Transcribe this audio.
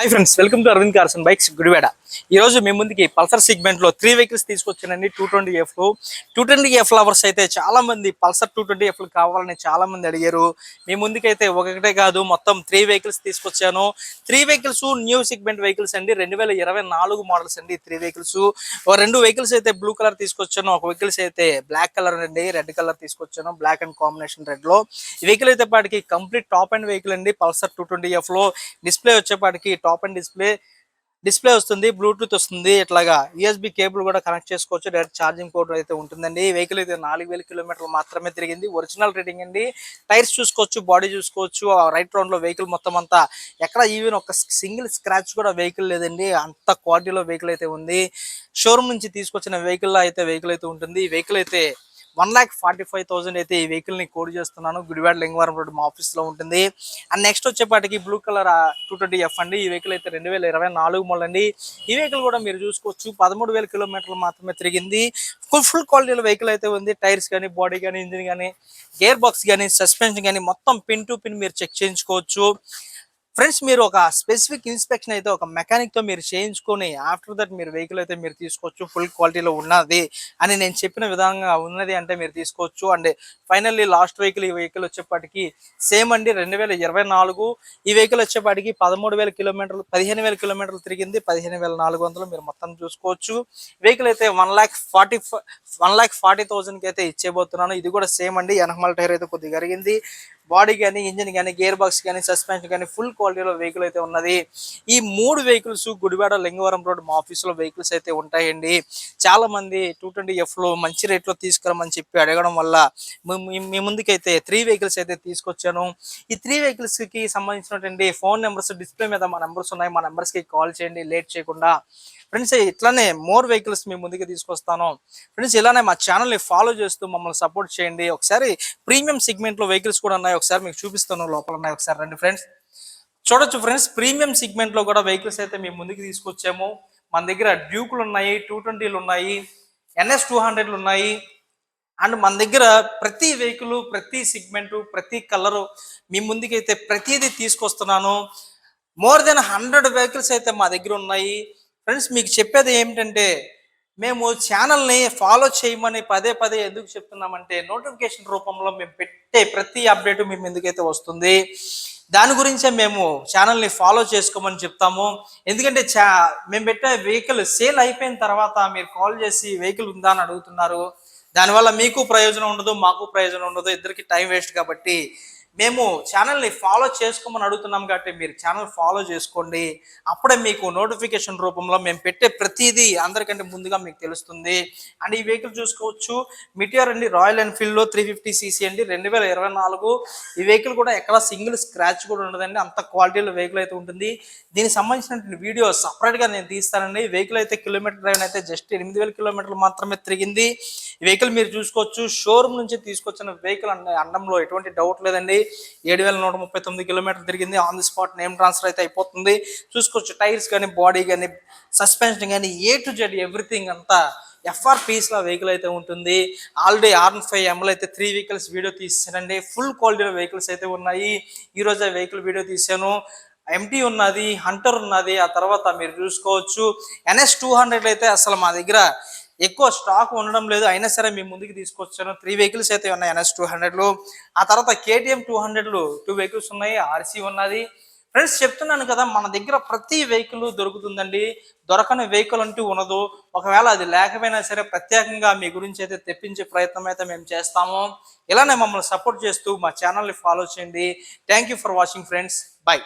Hi friends welcome to Aravind cars and bikes Gudivada ఈ రోజు మీ ముందుకి పల్సర్ సెగ్మెంట్లో త్రీ వెహికల్స్ తీసుకొచ్చానండి two twenty F two twenty F lovers అయితే చాలా మంది పల్సర్ టూ ట్వంటీ ఎఫ్ కావాలని చాలా మంది అడిగారు. మీ ముందుకైతే ఒకటే కాదు మొత్తం త్రీ వెహికల్స్ తీసుకొచ్చాను. Three vehicles new segment vehicles అండి. రెండు వేల ఇరవై నాలుగు మోడల్స్ అండి త్రీ వెహికల్స్ రెండు వెహికల్స్ అయితే బ్లూ కలర్ తీసుకొచ్చాను. ఒక వెహికల్స్ అయితే బ్లాక్ కలర్ అండి రెడ్ కలర్ తీసుకొచ్చాను. బ్లాక్ అండ్ కాంబినేషన్ రెడ్లో. ఈ వెహికల్ అయితే పాటికి కంప్లీట్ టాప్ అండ్ వెహికల్ అండి. పల్సర్ టూ ట్వంటీ ఎఫ్లో డిస్ప్లే వచ్చేపాటికి టాప్ అండ్ డిస్ప్లే డిస్ప్లే వస్తుంది బ్లూటూత్ వస్తుంది ఇట్లాగా యూఎస్బి కేబుల్ కూడా కనెక్ట్ చేసుకోవచ్చు. డైరెక్ట్ ఛార్జింగ్ పోర్ట్ అయితే ఉంటుందండి. వెహికల్ అయితే నాలుగు వేల కిలోమీటర్లు మాత్రమే తిరిగింది. ఒరిజినల్ రీడింగ్ అండి. టైర్స్ చూసుకోవచ్చు బాడీ చూసుకోవచ్చు. రైట్ రౌండ్లో వెహికల్ మొత్తం అంతా ఎక్కడ ఈవెన్ ఒక సింగిల్ స్క్రాచ్ కూడా వెహికల్ లేదండి. అంత క్వాలిటీలో వెహికల్ అయితే ఉంది. షోరూమ్ నుంచి తీసుకొచ్చిన వెహికల్ అయితే వెహికల్ అయితే ఉంటుంది. వెహికల్ అయితే one lakh forty five thousand అయితే ఈ వెహికల్ని కోడ్ చేస్తున్నాను. గుడివాడ లింగవరం రోడ్ మా ఆఫీస్లో ఉంటుంది. అండ్ నెక్స్ట్ వచ్చేపాటికి blue colour two twenty F అండి. ఈ వెహికల్ అయితే రెండు వేల ఇరవై నాలుగు మోడల్ అండి. ఈ వెహికల్ కూడా మీరు చూసుకోవచ్చు. పదమూడు వేల కిలోమీటర్లు మాత్రమే తిరిగింది. ఫుల్ ఫుల్ క్వాలిటీలో వెహికల్ అయితే ఉంది. టైర్స్ కానీ బాడీ కానీ ఇంజిన్ కానీ గేర్ బాక్స్ కానీ సస్పెన్షన్ కానీ మొత్తం పిన్ టు పిన్ మీరు చెక్ చేయించుకోవచ్చు. ఫ్రెండ్స్ మీరు ఒక స్పెసిఫిక్ ఇన్స్పెక్షన్ అయితే ఒక మెకానిక్తో మీరు చేయించుకొని ఆఫ్టర్ దట్ మీరు వెహికల్ అయితే మీరు తీసుకోవచ్చు ఫుల్ క్వాలిటీలో ఉన్నది అని నేను చెప్పిన విధంగా ఉన్నది అంటే మీరు తీసుకోవచ్చు. అండ్ ఫైనల్లీ లాస్ట్ వెహికల్ ఈ వెహికల్ వచ్చేప్పటికి సేమ్ అండి రెండు వేల ఇరవై నాలుగు. ఈ వెహికల్ వచ్చేప్పటికి పదమూడు వేల కిలోమీటర్లు పదిహేను వేల కిలోమీటర్లు తిరిగింది పదిహేను వేల నాలుగు వందలు మీరు మొత్తం చూసుకోవచ్చు. వెహికల్ అయితే one lakh forty one lakh forty థౌసండ్కి అయితే ఇచ్చేబోతున్నాను ఇది కూడా సేమ్ అండి ఎనహమల్ టైర్ అయితే కొద్దిగా జరిగింది బాడీ కానీ ఇంజిన్ కానీ గేర్ బాక్స్ కానీ సస్పెన్షన్ కానీ ఫుల్ క్వాలిటీలో వెహికల్ అయితే ఉన్నది. ఈ మూడు వెహికల్స్ గుడివాడ లింగవరం రోడ్ మా ఆఫీస్లో వెహికల్స్ అయితే ఉంటాయండి. చాలా మంది టూ ట్వంటీ ఎఫ్లో మంచి రేట్లో తీసుకురమని చెప్పి అడగడం వల్ల మీ ముందుకైతే త్రీ వెహికల్స్ అయితే తీసుకొచ్చాను. ఈ త్రీ వెహికల్స్కి సంబంధించినటువంటి ఫోన్ నెంబర్స్ డిస్ప్లే మీద మా నెంబర్స్ ఉన్నాయి. మా నెంబర్స్కి కాల్ చేయండి లేట్ చేయకుండా. ఫ్రెండ్స్ ఇట్లానే మోర్ వెహికల్స్ మీ ముందుకు తీసుకొస్తాను. ఫ్రెండ్స్ ఇలానే మా ఛానల్ని ఫాలో చేస్తూ మమ్మల్ని సపోర్ట్ చేయండి. ఒకసారి ప్రీమియం సెగ్మెంట్లో వెహికల్స్ కూడా ఉన్నాయి. ఒకసారి మీకు చూపిస్తాను లోపల ఉన్నాయి. ఒకసారి రండి ఫ్రెండ్స్. చూడొచ్చు ఫ్రెండ్స్ ప్రీమియం సెగ్మెంట్లో కూడా వెహికల్స్ అయితే మేము ముందుకు తీసుకొచ్చాము. మన దగ్గర డ్యూకులు ఉన్నాయి టూ ట్వంటీలు ఉన్నాయి ఎన్ఎస్ టూ హండ్రెడ్లు ఉన్నాయి. అండ్ మన దగ్గర ప్రతి వెహికల్ ప్రతి సెగ్మెంటు ప్రతి కలరు మీ ముందుకైతే ప్రతిదీ తీసుకొస్తున్నాను. మోర్ దెన్ హండ్రెడ్ వెహికల్స్ అయితే మా దగ్గర ఉన్నాయి. ఫ్రెండ్స్ మీకు చెప్పేది ఏమిటంటే మేము ఛానల్ని ఫాలో చేయమని పదే పదే ఎందుకు చెప్తున్నామంటే నోటిఫికేషన్ రూపంలో మేము పెట్టే ప్రతి అప్డేట్ మేము ఎందుకైతే వస్తుంది. దాని గురించే మేము ఛానల్ని ఫాలో చేసుకోమని చెప్తాము. ఎందుకంటే చా మేము పెట్టే వెహికల్ సేల్ అయిపోయిన తర్వాత మీరు కాల్ చేసి వెహికల్ ఉందా అని అడుగుతున్నారు. దానివల్ల మీకు ప్రయోజనం ఉండదు మాకు ప్రయోజనం ఉండదు ఇద్దరికి టైం వేస్ట్ కాబట్టి మేము ఛానల్ని ఫాలో చేసుకోమని అడుగుతున్నాం కాబట్టి మీరు ఛానల్ ఫాలో చేసుకోండి. అప్పుడే మీకు నోటిఫికేషన్ రూపంలో మేము పెట్టే ప్రతిదీ అందరికంటే ముందుగా మీకు తెలుస్తుంది. అండ్ ఈ వెహికల్ చూసుకోవచ్చు. మిటియర్ అండి రాయల్ ఎన్ఫీల్డ్లో త్రీ ఫిఫ్టీ సీసీ అండి రెండు వేల ఇరవై నాలుగు. ఈ వెహికల్ కూడా ఎక్కడ సింగిల్ స్క్రాచ్ కూడా ఉండదండి. అంత క్వాలిటీలో వెహికల్ అయితే ఉంటుంది. దీనికి సంబంధించినటువంటి వీడియో సపరేట్గా నేను తీస్తానండి. వెహికల్ అయితే కిలోమీటర్ డ్రైవ్ అయితే జస్ట్ ఎనిమిది వేల కిలోమీటర్లు మాత్రమే తిరిగింది. ఈ వెహికల్ మీరు చూసుకోవచ్చు. షోరూమ్ నుంచి తీసుకొచ్చిన వెహికల్ అండంలో ఎటువంటి డౌట్ లేదండి. ఏడు వేల నూట ముప్పై తొమ్మిది కిలోమీటర్లు తిరిగింది. On the spot name transfer అయితే అయిపోతుంది. చూసుకోవచ్చు టైర్స్ కానీ బాడీ కానీ సస్పెన్షన్ కానీ ఏ టు జెడ్ ఎవ్రీథింగ్ అంతా ఎఫ్ఆర్ పీస్లో వెహికల్ అయితే ఉంటుంది. ఆల్రెడీ ఆర్ ఫైవ్ ఎంఎల్ అయితే త్రీ వెహికల్స్ వీడియో తీసానండి ఫుల్ క్వాలిటీలో వెహికల్స్ అయితే ఉన్నాయి. ఈ రోజు ఆ వెహికల్ వీడియో తీశాను ఎంటీ ఉన్నది హంటర్ ఉన్నది. ఆ తర్వాత మీరు చూసుకోవచ్చు. ఎన్ఎస్ టూ హండ్రెడ్ అయితే అసలు మా దగ్గర ఎక్కువ స్టాక్ ఉండడం లేదు. అయినా సరే మీ ముందుకు తీసుకొచ్చాను. త్రీ వెహికల్స్ అయితే ఉన్నాయి. ఎన్ఎస్ టూ హండ్రెడ్లు ఆ తర్వాత కేటీఎం టూ హండ్రెడ్లు టూ వెహికల్స్ ఉన్నాయి. ఆర్సీ ఉన్నది. ఫ్రెండ్స్ చెప్తున్నాను కదా మన దగ్గర ప్రతి వెహికల్ దొరుకుతుందండి. దొరకని వెహికల్ అంటూ ఉండదు. ఒకవేళ అది లేకపోయినా సరే ప్రత్యేకంగా మీ గురించి అయితే తెప్పించే ప్రయత్నం అయితే మేము చేస్తాము. ఇలానే మమ్మల్ని సపోర్ట్ చేస్తూ మా ఛానల్ని ఫాలో చేయండి. Thank you for watching friends bye